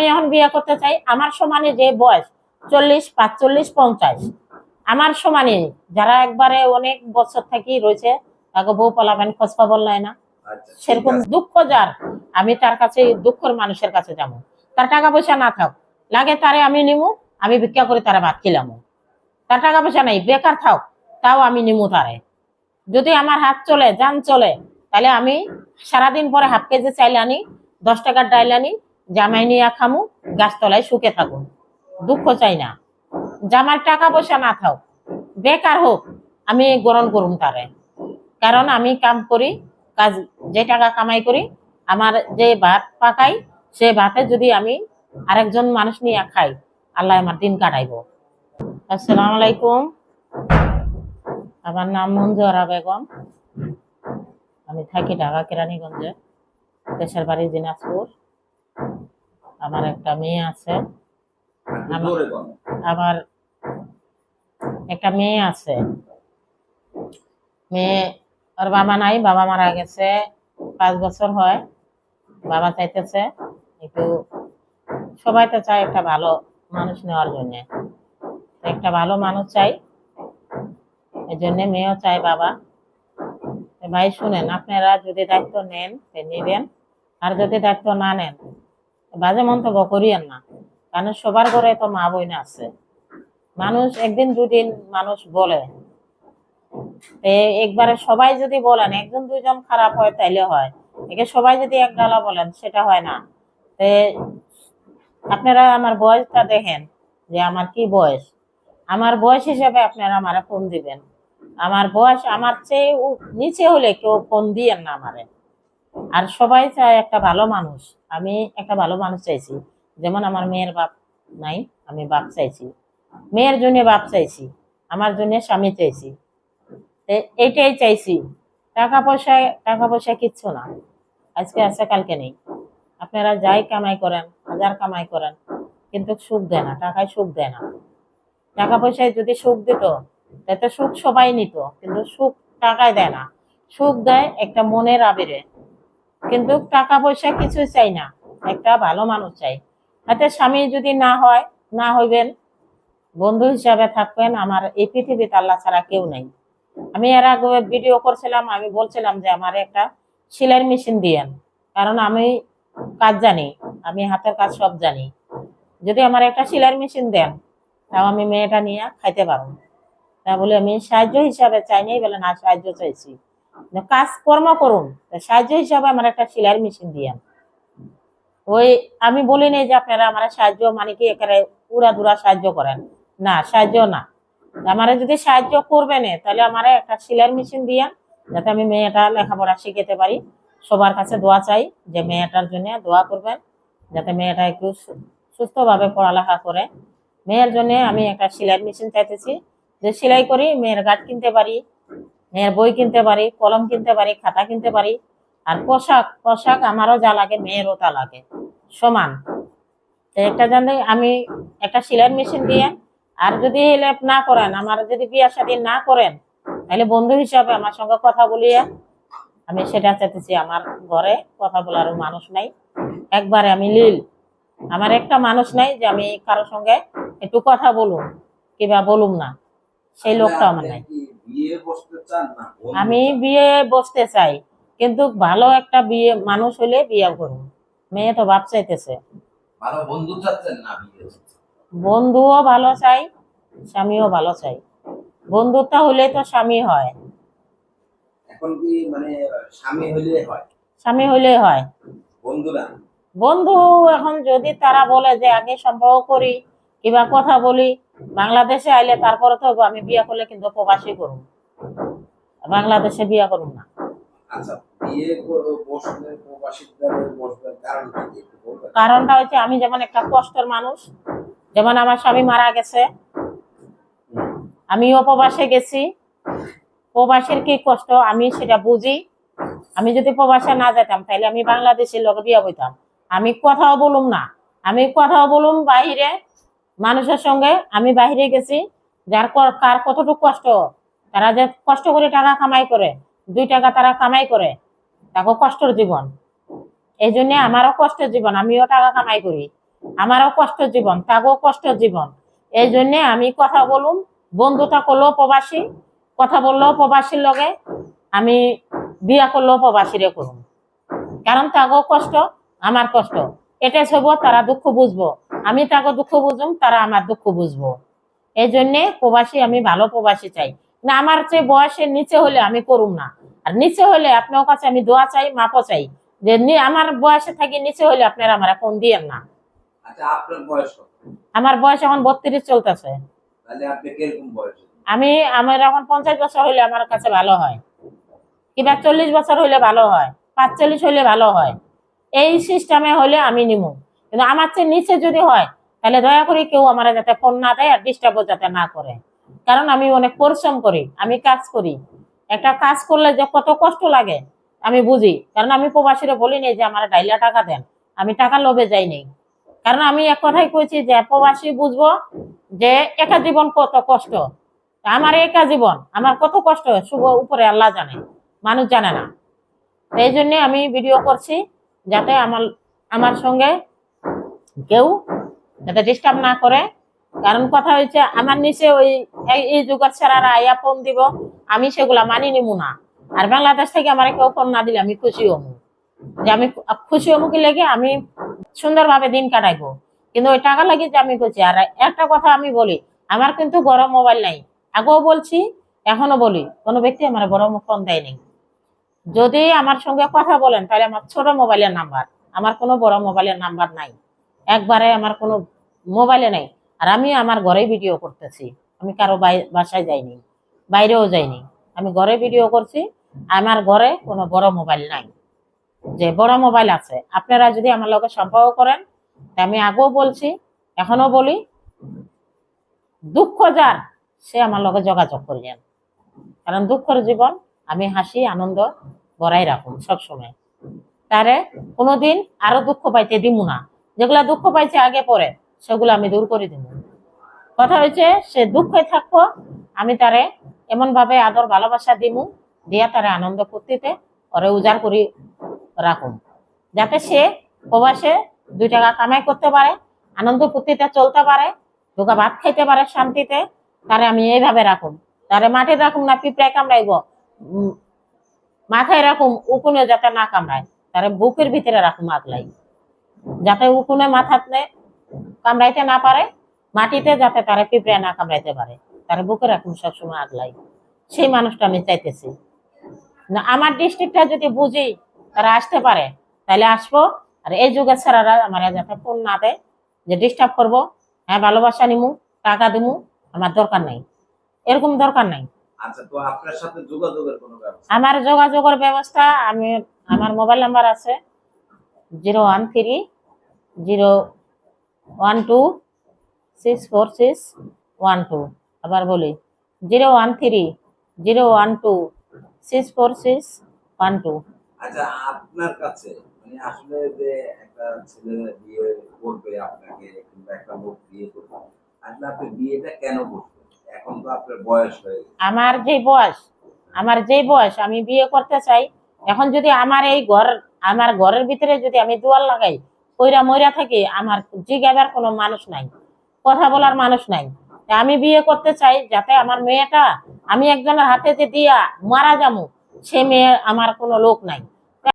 আমি এখন বিয়ে করতে চাই আমার সমানে যে বয়স চল্লিশ পাঁচচল্লিশ পঞ্চাশ। আমার সমানে যারা একবারে অনেক বছর থাকি রয়েছে তাকে বউ পালাবেন খোঁজ খবর না। আচ্ছা, সেরকম দুঃখ যার আমি তার কাছে দুঃখর মানুষের কাছে যাব। তার টাকা পয়সা না থাক লাগে তারে আমি নিমু আমি ভিক্ষা করে তারা ভাত খেলাম। তার টাকা পয়সা নাই বেকার থাক তাও আমি নিমু তারে। যদি আমার হাত চলে যান চলে তাহলে আমি সারাদিন পরে হাফ কেজি চাইলে আনি দশ টাকার ডাইল আনি জামাই নিয়ে খামু, গাছতলায় শুকে থাকুন দুঃখ চাই না। জামার টাকা পয়সা না থাক। বেকার হোক, আমি গ্রহণ করুম তারে। কারণ আমি কাম করি, কাজ, যে টাকা কামাই করি, আমার যে ভাত পাকাই, সে ভাতে যদি আমি আরেকজন মানুষ নিয়ে খাই, আল্লাহ আমার দিন কাটাইব। আসসালামু আলাইকুম। আমার নাম মঞ্জুরা বেগম। আমি থাকি ঢাকা কেরানীগঞ্জে, দেশের বাড়ি দিনাজপুর। আমার একটা মেয়ে আছে। আমার একটা মেয়ে আছে। মেয়ে ওর বাবা নাই বাবা মারা গেছে পাঁচ বছর হয় বাবা চাইতেছে একটু সবাই তো চায় একটা ভালো মানুষ নেওয়ার জন্য। একটা ভালো মানুষ চাই এই জন্য মেয়েও চায় বাবা। ভাই শুনেন আপনারা যদি দায়িত্ব নেন নেবেন আর যদি দায়িত্ব না নেন বাজে মন্তব্য করিয়েন না। কারণ সবার ঘরে তো মা বোন আছে। মানুষ একদিন দুদিন মানুষ বলে। একবারে সবাই যদি বলেন, একজন দুইজন খারাপ হয় তাইলে হয়। একে সবাই যদি এক ডালা বলেন, সেটা হয় না। আপনারা আমার বয়সটা দেখেন যে আমার কি বয়স। আমার বয়স হিসেবে আপনারা আমার ফোন দিবেন। আমার বয়স আমার চেয়ে নিচে হলে কেউ ফোন দিয়েন না আমারে। আর সবাই চায় একটা ভালো মানুষ। আমি একটা ভালো মানুষ চাইছি। যেমন আমার মেয়ের বাপ নাই, আমি বাপ চাইছি। মেয়ের জন্য বাপ চাইছি, আমার জন্য স্বামী চাইছি। এইটাই চাইছি। টাকা পয়সা টাকা পয়সা কিচ্ছু না। আজকে আছে, কালকে নেই। আপনারা যাই কামাই করেন, হাজার কামাই করেন, কিন্তু সুখ দেয় না, টাকায় সুখ দেয় না। টাকা পয়সায় যদি সুখ দিত, তাতে সুখ সবাই নিত, কিন্তু সুখ টাকায় দেয় না। সুখ দেয় একটা মনের আবিরে। কিন্তু টাকা পয়সা কিছু চাই না। একটা ভালো মানুষ চাই। হাতে স্বামী যদি না হয় না হইবেন বন্ধু হিসাবে থাকবেন আমার এই পৃথিবীতে আল্লাহ ছাড়া কেউ নেই। আমি এর আগে ভিডিও করছিলাম আমি বলছিলাম যে আমার একটা সেলাই মেশিন দিয়েন। কারণ আমি কাজ জানি আমি হাতের কাজ সব জানি। যদি আমার একটা সেলাই মেশিন দেন তাও আমি মেয়েটা নিয়ে খাইতে পারব। তা বলে আমি সাহায্য হিসাবে চাইনি বলে না সাহায্য চাইছি। যে কাজ কর্ম করুন সাহায্য হিসাবে আমার একটা সেলাই মেশিন দিয়েন। ওই আমি বলি নাই যে আপনারা আমার সাহায্য মানে কি এখানে উড়া দুরা সাহায্য করেন। না, সাহায্য না। আমারে যদি সাহায্য করবেন তাহলে আমার একটা সেলাই মেশিন দিয়ে যাতে আমি মেয়েটা লেখাপড়া শিখাতে পারি। সবার কাছে দোয়া চাই যে মেয়েটার জন্য দোয়া করবেন, যাতে মেয়েটা একটু সুস্থভাবে পড়ালেখা করে। মেয়ের জন্য আমি একটা সেলাই মেশিন চাইতেছি। যে সেলাই করি, মেয়ের গাছ কিনতে পারি মেয়ের বই কিনতে পারি কলম কিনতে পারি খাতা কিনতে পারি। আর পোশাক পোশাক আমারও যা লাগে মেয়েরও তা লাগে। সমান। একটা জানলে আমি একটা সেলাই মেশিন দিয়ে আর যদি হেল্প না করেন আমার যদি বিয়া শাদী না করেন তাহলে বন্ধু হিসাবে আমার সঙ্গে কথা বলিয়ে আমি সেটা চাইতেছি আমার ঘরে কথা বলার মানুষ নাই। একবারে আমি লীল। আমার একটা মানুষ নাই যে আমি কারোর সঙ্গে একটু কথা বলুম কিবা বলুম না। সেই লোকটা আমার নাই। আমি বিয়ে বসতে চাই কিন্তু ভালো একটা বিয়ে মানুষ হলে বিয়ে করুন। মেয়ে তো বাপ চাইতেছে? বন্ধুও ভালো চাই স্বামীও ভালো চাই। বন্ধুত্ব হলে তো স্বামী হয়। এখন কি মানে স্বামী হইলে হয়? স্বামী হয়। বন্ধুরা? বন্ধু এখন যদি তারা বলে যে আগে সম্পর্ক করি কিবা কথা বলি বাংলাদেশে আইলে তারপরে তো আমি বিয়ে করলে কিন্তু প্রবাসী করুন বাংলাদেশে বিয়ে করুন না। আচ্ছা কারণটা হচ্ছে আমি যেমন একটা কষ্টের মানুষ যেমন আমার স্বামী মারা গেছে আমিও প্রবাসে গেছি। প্রবাসের কি কষ্ট? আমি সেটা বুঝি। আমি যদি প্রবাসে না যেতাম তাহলে আমি বাংলাদেশের লোক বিয়ে হইতাম আমি কথাও বলুম না। আমি কথাও বলুম বাইরে মানুষের সঙ্গে আমি বাইরে গেছি, যার কার কতটুকু কষ্ট, তারা যে কষ্ট করে টাকা কামাই করে, দুই টাকা তারা কামাই করে, তাকে কষ্টের জীবন। এই জন্য আমারও কষ্টের জীবন, আমিও টাকা কামাই করি। আমারও কষ্ট জীবন তাগো কষ্ট জীবন। এই জন্যে আমি কথা বলুম বন্ধুতা করল প্রবাসী কথা বলল প্রবাসীর লগে, আমি বিয়া করলেও প্রবাসীরে করুম। কারণ তাগো কষ্ট, আমার কষ্ট। এটা সব তারা দুঃখ বুঝব। আমি তাগো দুঃখ বুঝুম তারা আমার দুঃখ বুঝব। এই জন্যে প্রবাসী আমি ভালো প্রবাসী চাই। না আমার চেয়ে বয়সের নিচে হলে আমি করুম না। আর নিচে হলে আপনার কাছে আমি দোয়া চাই মাপও চাই। যে আমার বয়সে থাকি নিচে হলে আপনারা আমার ফোন দিয়েন না। আচ্ছা আমার বয়স এখন বত্রিশ চলতেছে। আমি আমার এখন পঞ্চাশ বছর হলে আমার কাছে ভালো হয়। কিংবা চল্লিশ বছর হলে ভালো হয়। পাঁচচল্লিশ হলে ভালো হয়। এই সিস্টেমে হলে আমি নিমু। কিন্তু আমার চেয়ে নিচে যদি হয়, তাহলে দয়া করে কেউ আমার যাতে ফোন না দেয় আর ডিস্টার্বও যাতে না করে। কারণ আমি অনেক পরিশ্রম করি, আমি কাজ করি। একটা কাজ করলে যে কত কষ্ট লাগে, আমি বুঝি। কারণ আমি প্রবাসীরা বলি নি যে আমার ডাইলা টাকা দেন। আমি টাকা লোভে যাই নেই কারণ আমি এক কথাই কইছি যে প্রবাসী বুঝব যে একা জীবন কত কষ্ট। আমার একা জীবন, আমার কত কষ্ট, শুভ উপরে আল্লাহ জানে, মানুষ জানে না। এই জন্য আমি ভিডিও করছি। যাতে আমার আমার সঙ্গে কেউ যাতে ডিস্টার্ব না করে। কারণ কথা হচ্ছে আমার নিচে ওই এই- যুগের ছেড়ারা আইয়া ফোন দিব, আমি সেগুলা মানি নিমু না। আর বাংলাদেশ থেকে আমার কেউ ফোন না দিলে আমি খুশি হমু। যে আমি খুশি হমু কি লেগে আমি সুন্দরভাবে দিন কাটাইবো। কিন্তু ওই টাকা লাগে যে আমি করছি আর একটা কথা আমি বলি, আমার কিন্তু গরম মোবাইল নাই। আগেও বলছি, এখনও বলি, কোনো ব্যক্তি আমার গরম ফোন দেয়নি যদি আমার সঙ্গে কথা বলেন, তাহলে আমার ছোট মোবাইলের নাম্বার। আমার কোনো বড় মোবাইলের নাম্বার নাই। একবারে আমার কোনো মোবাইলে নাই। আর আমি আমার ঘরে ভিডিও করতেছি। আমি কারও বাসায় যাইনি, বাইরেও যাইনি। আমি ঘরে ভিডিও করছি। আমার ঘরে কোনো বড় মোবাইল নাই। যে বড় মোবাইল আছে, আপনারা যদি আমার লগে সম্পর্ক করেন আমি আগেও বলছি এখনও বলি, দুঃখ যার, সে আমার লগে যোগাযোগ করিয়েন। কারণ দুঃখের জীবন আমি হাসি, আনন্দ গড়াই রাখুন সবসময়। তারে কোনোদিন আরও দুঃখ পাইতে দিমু না। যেগুলা দুঃখ পাইছে আগে পরে, সেগুলো আমি দূর করে দিব কথা হয়েছে সে দুঃখে থাকব আমি তারে এমন ভাবে আদর ভালোবাসা দিমু, দিয়া তারে আনন্দ ফুর্তিতে ওরে উজাড় করি রাখুন। যাতে সে প্রবাসে দুই টাকা কামাই করতে পারে, আনন্দ ফুর্তিতে চলতে পারে দুগা ভাত খাইতে পারে শান্তিতে, তারে আমি এইভাবে রাখুন। তারে মাঠে রাখুন না, পিঁপড়ায় কামড়াইব। মাথায় রাখুন উকুনে যাতে না কামড়ায়, তারে বুকের ভিতরে রাখুন আগলাই যাতে উকুনে মাথাতে কামড়াইতে না পারে, মাটিতে যাতে তারা পিঁপড়ে না কামড়াইতে পারে, তারে বুকে রাখুন সবসময় আগলাই সেই মানুষটা আমি চাইতেছি। না, আমার ডিস্ট্রিক্টটা যদি বুঝি তারা আসতে পারে তাহলে আসব। আর এই যুগের ছাড়ারা আমার যাতে ফোন না দেয়, যে ডিস্টার্ব করব হ্যাঁ ভালোবাসা নিমু, টাকা দিমু, আমার দরকার নাই। এরকম দরকার নাই। আচ্ছা তো আপনার সাথে যোগাযোগের কোনো ব্যবস্থা? আমার যোগাযোগের ব্যবস্থা আমি আমার মোবাইল নাম্বার আছে zero one three zero one two six four six one two. আবার বলি zero one three zero one two six four six one two. আচ্ছা আপনার কাছে মানে আসলে যে একটা ছেলে বিয়ে করবে আপনাকে কিংবা একটা লোক বিয়ে করবে আসলে আপনি বিয়েটা কেন করবেন এখন তো আপনার বয়স হয়ে আমার যে বয়স, আমার যে বয়স, আমি বিয়ে করতে চাই, এখন যদি আমার এই ঘর, আমার ঘরের ভিতরে যদি আমি দুয়ার লাগাই কইরা মইরা থাকি, আমার জিজ্ঞাবার কোনো মানুষ নাই, কথা বলার মানুষ নাই। আমি বিয়ে করতে চাই যাতে আমার মেয়েটা, আমি একজনের হাতে যে দিয়া মারা যাব সে মেয়ে আমার কোনো লোক নাই।